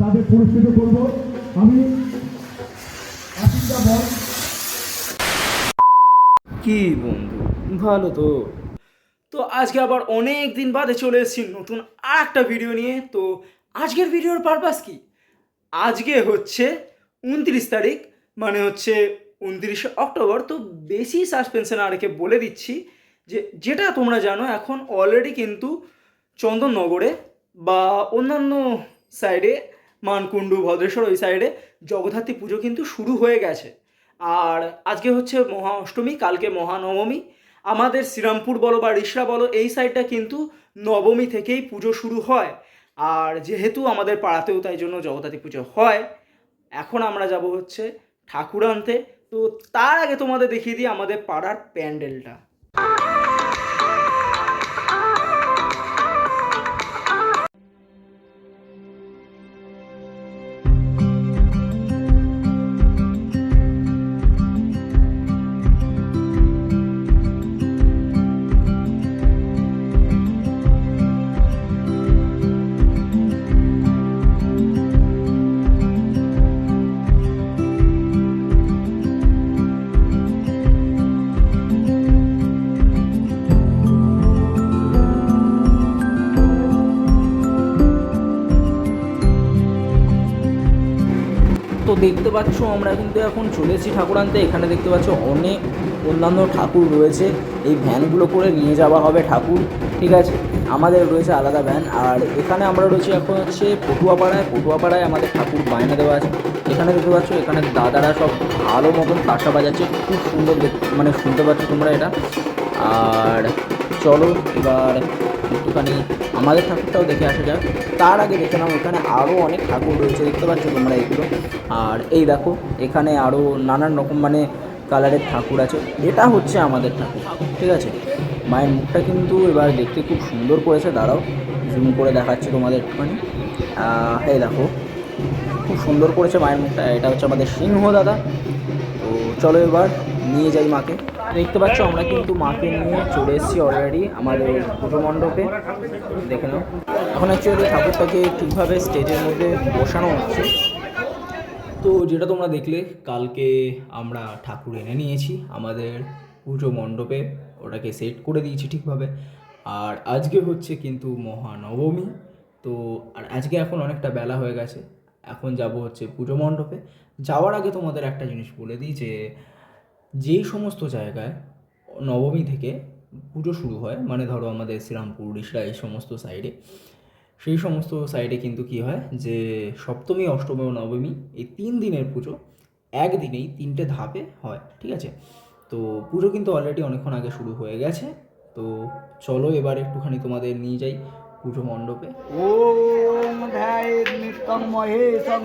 তাদের পুরস্কৃত করব। আমি কি বন্ধু? ভালো তো। তো আজকে আবার অনেক দিন বাদে চলে এসেছি নতুন আর একটা ভিডিও নিয়ে। তো আজকের ভিডিওর পারপাস কি? আজকে হচ্ছে উনত্রিশ তারিখ মানে হচ্ছে উনত্রিশে অক্টোবর। তো বেশি সাসপেন্সে না রেখে বলে দিচ্ছি যে, যেটা তোমরা জানো, এখন অলরেডি কিন্তু চন্দননগরে বা অন্যান্য সাইডে মানকুণ্ডু, ভদ্রেশ্বর ওই সাইডে জগদ্ধাত্রী পুজো কিন্তু শুরু হয়ে গেছে। আর আজকে হচ্ছে মহা অষ্টমী কালকে মহানবমী। আমাদের শ্রীরামপুর বলো বা রিসরা বলো, এই সাইডটা কিন্তু নবমী থেকেই পুজো শুরু হয়। আর যেহেতু আমাদের পাড়াতেও তাই জন্য জগদ্ধাত্রী পুজো হয়, এখন আমরা যাব হচ্ছে ঠাকুর আনতে তো তার আগে তোমাদের দেখিয়ে দিই আমাদের পাড়ার প্যান্ডেলটা। দেখতে পাচ্ছ, আমরা কিন্তু এখন চলে এসেছি ঠাকুর আনতে এখানে দেখতে পাচ্ছ অনেক অন্যান্য ঠাকুর রয়েছে। এই ভ্যানগুলো করে নিয়ে যাওয়া হবে ঠাকুর, ঠিক আছে? আমাদের রয়েছে আলাদা ভ্যান আর এখানে আমরা রয়েছি এখন হচ্ছে পটুয়াপাড়ায়। পটুয়াপাড়ায় আমাদের ঠাকুর বায়না দেওয়া আছে। এখানে দেখতে পাচ্ছ, এখানে দাদারা সব ভালো মতন কাঁসা বাজাচ্ছে। খুব সুন্দর মানে শুনতে পাচ্ছ তোমরা এটা। আর চলো এবার একটুখানি আমাদের ঠাকুরটাও দেখে আসা যাক। তার আগে দেখে নাও, এখানে আরও অনেক ঠাকুর রয়েছে, দেখতে পাচ্ছ তোমরা এগুলো। আর এই দেখো, এখানে আরও নানান রকম মানে কালারের ঠাকুর আছে, এটা হচ্ছে আমাদের ঠাকুর, ঠিক আছে? মায়ের মুখটা কিন্তু এবার দেখতে খুব সুন্দর করেছে, দাঁড়াও জুম করে দেখাচ্ছি তোমাদের একটুখানি। এই দেখো, খুব সুন্দর করেছে মায়ের মুখটা, এটা হচ্ছে আমাদের সিংহ দাদা। তো চলো এবার নিয়ে যাই মাকে। দেখতে পাচ্ছ, আমরা কিন্তু মাকে নিয়ে চলে এসেছি অলরেডি আমাদের পুজো মণ্ডপে। দেখে নাও। এখন অ্যাকচুয়ালি ঠাকুরটাকে ঠিকভাবে স্টেজের মধ্যে বসানো হচ্ছে। তো যেটা তোমরা দেখলে, কালকে আমরা ঠাকুর এনে নিয়েছি আমাদের পুজো মণ্ডপে। ওটাকে সেট করে দিয়েছি ঠিকভাবে। আর আজকে হচ্ছে কিন্তু মহানবমী। তো আর আজকে এখন অনেকটা বেলা হয়ে গেছে। এখন যাব হচ্ছে পুজো মণ্ডপে। যাওয়ার আগে তোমাদের একটা জিনিস বলে দিই যে যেই সমস্ত জায়গায় নবমী থেকে পুজো শুরু হয় মানে ধরো আমাদের শ্রীরামপুর, উড়িষ্যা, এই সমস্ত সাইডে সেই সমস্ত সাইডে কিন্তু কি হয় যে সপ্তমী, অষ্টমী ও নবমী এই তিন দিনের পুজো একদিনেই তিনটে ধাপে হয়, ঠিক আছে? তো পুজো কিন্তু অলরেডি অনেকক্ষণ আগে শুরু হয়ে গেছে, তো চলো এবার একটুখানি তোমাদের নিয়ে যাই পুজো মণ্ডপে। ওম ধ্যায়ের নিত্যং মহেশং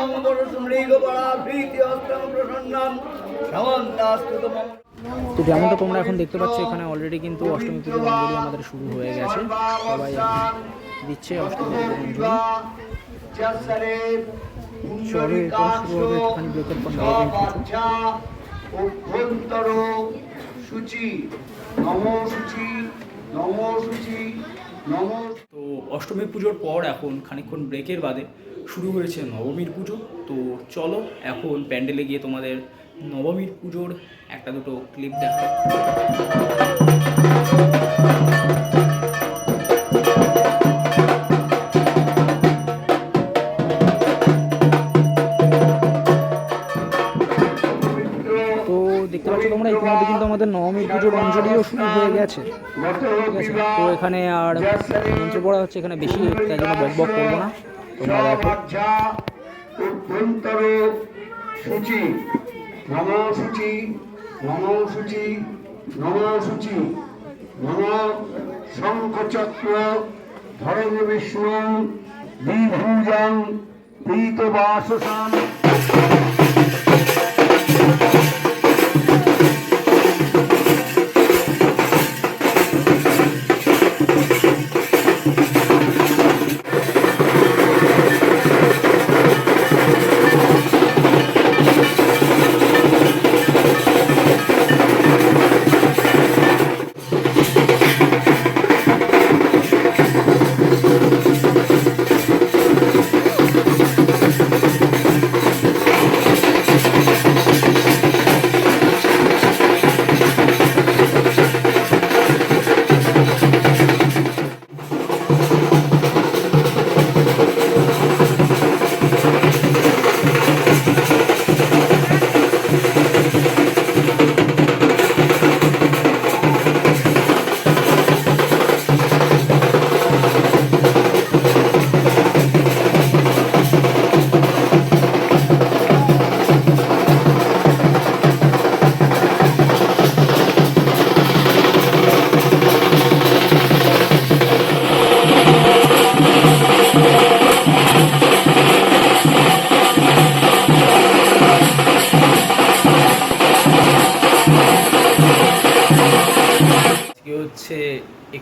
মঙ্গল ভীতি প্রসন্নাম। তো যেমনটা তোমরা এখন দেখতে পাচ্ছ এখানে অলরেডি কিন্তু অষ্টমী পুজোর অঞ্জলি আমাদের শুরু হয়ে গেছে। সবাই দিচ্ছে অষ্টমী পুজোর অঞ্জলি। চলো এরপর শুরু হবে একটুখানি ব্রেকের পর অভ্যন্তর সূচি নম সূচি নম সূচি। তো অষ্টমী পুজোর পর এখন খানিকক্ষণ ব্রেকের বাদে শুরু হয়েছে নবমীর পুজো। তো চলো এখন প্যান্ডেলে গিয়ে তোমাদের নবমীর পুজোর একটা দুটো ক্লিপ দেখো তো দেখতে পাচ্ছ তোমরা ইতিমধ্যে কিন্তু আমাদের নবমীর পুজোর অঞ্জলিও শুরু হয়ে গেছে। ঠিক আছে তো এখানে আর মন্ত্র পড়া হচ্ছে এখানে বেশি তাই জন্য বক বক করব না। তোমরা দেখো। সূচি নম সূচি নম সূচি নম সূচি নম শঙ্খচক্র ধরণ বিষ্ণু দ্বিভুজং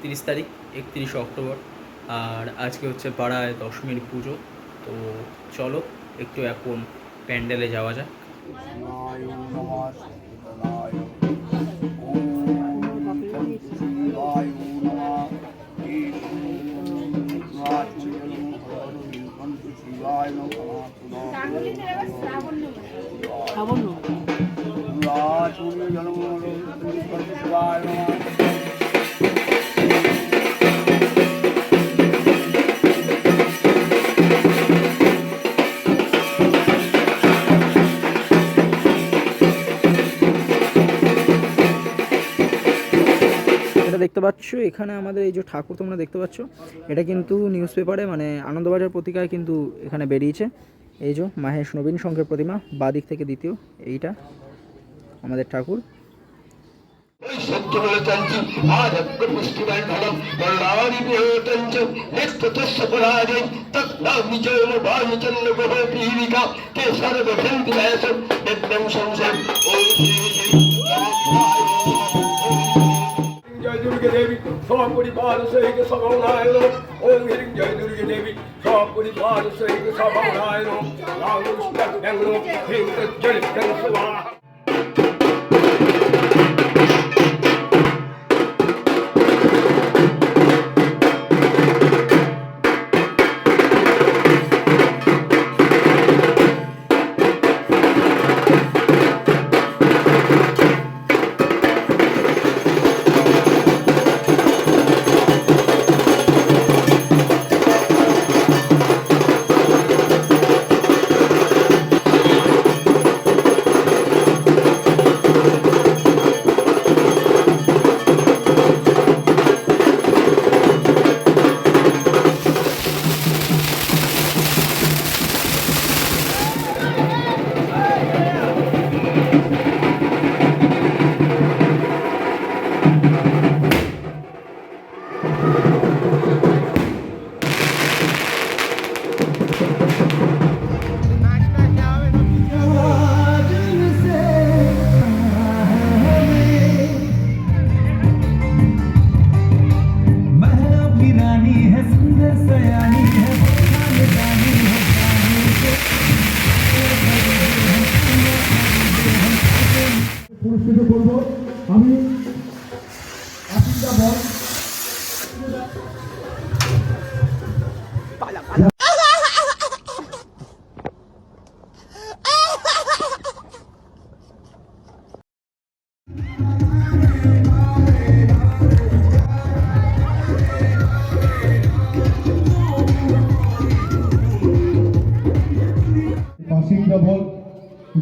পীতবাসসাম তারিখ একত্রিশে অক্টোবর। আর আজকে হচ্ছে পাড়ায় দশমীর পুজো। তো চলো একটু এখন প্যান্ডেলে যাওয়া যাক। শিবায় নমঃ দেখতে পাচ্ছ এখানে আমাদের এই যে ঠাকুর তোমরা দেখতে পাচ্ছ এটা কিন্তু নিউজ পেপারে মানে আনন্দবাজার পত্রিকায় কিন্তু এখানে বেরিয়েছে এই যে মাহেশ নবীন সংঘের প্রতিমা বা দিক থেকে দ্বিতীয় এইটা আমাদের ঠাকুর কে সর্বভেন্দ্রায় দুর্গে দেবী সপরিবার সহিত সভানায়ন ওম হ্রিং জয় দুর্গে দেবী সপরিবার সহিত সভানায়ন রাহুষ্টাং হ্রিং তজ্জলিতং স্বাহা। পুরস্কৃত করব। আমি Ashika ball passing the ball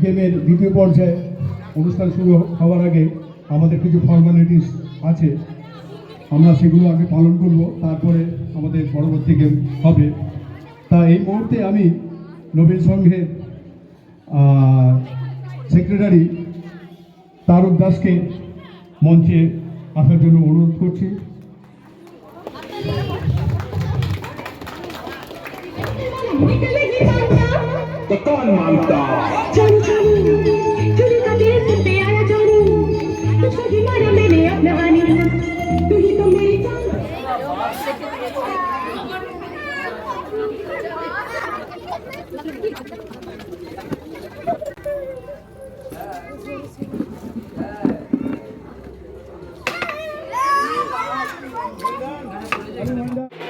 গেমের দ্বিতীয় পর্যায়ে অনুষ্ঠান শুরু হওয়ার আগে আমাদের কিছু ফর্মালিটিস আছে আমরা সেগুলো আগে পালন করব তারপরে আমাদের পরবর্তী গেম হবে তা এই মুহূর্তে আমি নবীন সংঘের সেক্রেটারি তারক দাসকে মঞ্চে আসার জন্য অনুরোধ করছি तो कौन मानता anyone.